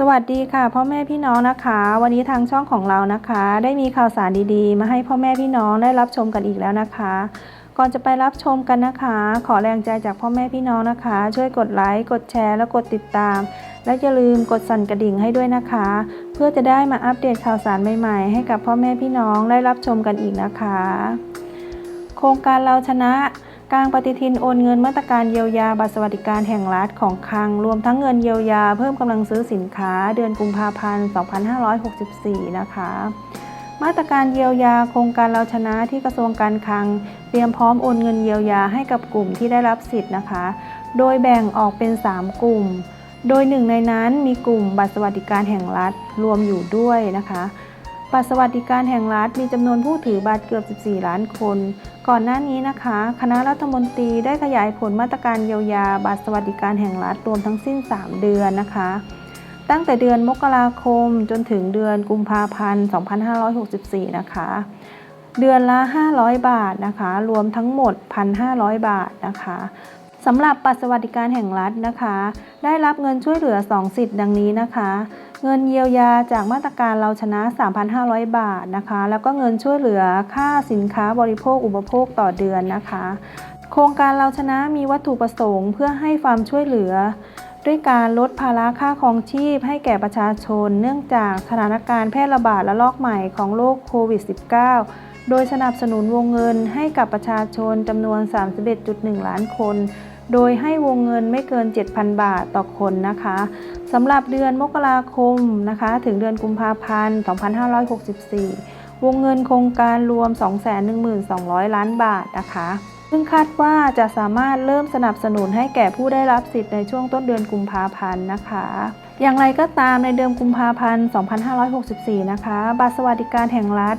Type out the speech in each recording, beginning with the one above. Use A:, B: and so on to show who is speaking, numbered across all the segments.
A: สวัสดีค่ะพ่อแม่พี่น้องนะคะ วันนี้ทางช่องของเรานะคะ ได้มีข่าวสารดีๆ มาให้พ่อแม่พี่น้องได้รับชมกันอีกแล้วนะคะ ก่อนจะไปรับชมกันนะคะ ขอแรงใจจากพ่อแม่พี่น้องนะคะ ช่วยกดไลค์กดแชร์และกดติดตาม และอย่าลืมกดสั่นกระดิ่งให้ด้วยนะคะ เพื่อจะได้มาอัปเดตข่าวสารใหม่ๆ ให้กับพ่อแม่พี่น้องได้รับชมกันอีกนะคะ โครงการเราชนะ กลางปฏิทินโอนเงินมาตรการเยียวยาบัตรสวัสดิการแห่งรัฐของคลัง รวมทั้งเงินเยียวยาเพิ่มกำลังซื้อสินค้าเดือนกุมภาพันธ์ 2564 นะคะ มาตรการเยียวยาโครงการเราชนะที่กระทรวงการคลัง เตรียมพร้อมโอนเงินเยียวยาให้กับกลุ่มที่ได้รับสิทธิ์นะคะ โดยแบ่งออกเป็น 3 กลุ่ม โดยหนึ่งในนั้นมีกลุ่มบัตรสวัสดิการแห่งรัฐรวมอยู่ด้วยนะคะ บัตรสวัสดิการแห่งรัฐมีจำนวนผู้ถือบัตรเกือบ 14 ล้านคน ก่อนหน้านี้นะคะ คณะรัฐมนตรีได้ขยายผลมาตรการเยียวยาบัตรสวัสดิการแห่งรัฐรวมทั้งสิ้น 3 เดือนนะคะ ตั้งแต่เดือนมกราคมจนถึงเดือนกุมภาพันธ์ 2564 นะคะ เดือนละ 500 บาทนะคะ รวมทั้งหมด 1,500 บาทนะคะสำหรับบัตรสวัสดิการแห่งรัฐนะคะ ได้รับเงินช่วยเหลือ 2 สิทธิ์ดังนี้นะคะ เงินเยียวยาจากมาตรการเราชนะ 3,500 บาทนะคะ แล้วก็เงินช่วยเหลือค่าสินค้าบริโภคอุปโภคต่อเดือนนะคะ โครงการเราชนะมีวัตถุประสงค์ เพื่อให้ความช่วยเหลือ ด้วยการลดภาระค่าครองชีพให้แก่ประชาชน เนื่องจากสถานการณ์แพร่ระบาดระลอกใหม่ของโรคโควิด -19 โดยสนับสนุนวงเงินให้กับประชาชนจำนวน 31.1 ล้านคน โดยให้วงเงินไม่เกิน 7,000 บาทต่อคนนะคะสำหรับเดือนมกราคมนะคะ ถึงเดือนกุมภาพันธ์ 2564 วงเงินโครงการรวม 212,200 ล้านบาทนะคะ ซึ่งคาดว่าจะสามารถเริ่มสนับสนุนให้แก่ผู้ได้รับสิทธิ์ในช่วงต้นเดือนกุมภาพันธ์นะคะอย่างไรก็ตามในเดือนกุมภาพันธ์ 2564 นะคะ บัตรสวัสดิการแห่งรัฐ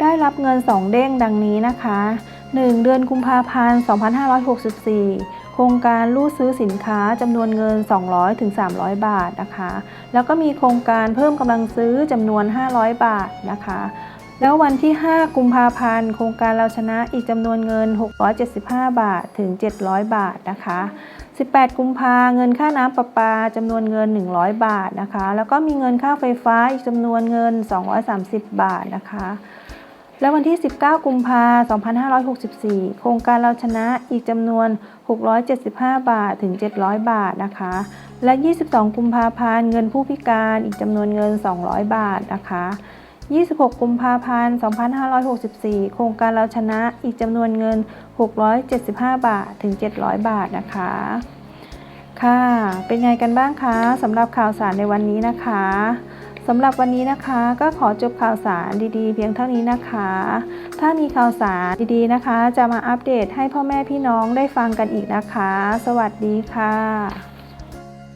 A: ได้รับเงิน 2 เด้งดังนี้นะคะ 1. เดือนกุมภาพันธ์ 2564 ครงการรูดซื้อสินค้าจำนวนเงิน 200ถึง300 บาทนะคะ แล้วก็มีโครงการเพิ่มกำลังซื้อจำนวน 500 บาทนะคะ แล้ววันที่ 5 กุมภาพันธ์ โครงการเราชนะอีกจำนวนเงิน 675 บาทถึง 700 บาทนะคะ 18 กุมภาเงินค่าน้ำประปาจำนวนเงิน 100 บาทนะคะ แล้วก็มีเงินค่าไฟฟ้าอีกจำนวนเงิน 230 บาทนะคะ และวันที่ 19 กุมภา2564 โครงการเราชนะอีกจำนวน 675 บาทถึง 700 บาทนะคะ และ 22 กุมภาพันธ์เงินผู้พิการอีกจำนวนเงิน 200 บาทนะคะ 26 กุมภาพันธ์2564 โครงการเราชนะอีกจำนวนเงิน 675 บาทถึง 700 บาทนะคะ ค่ะ เป็นไงกันบ้างคะสำหรับข่าวสารในวันนี้นะคะ สำหรับวันนี้นะคะก็ขอจบข่าวสารดีๆ เพียงเท่านี้นะคะ ถ้ามีข่าวสารดีๆนะคะ จะมาอัปเดตให้พ่อแม่พี่น้องได้ฟังกันอีกนะคะ สวัสดีค่ะ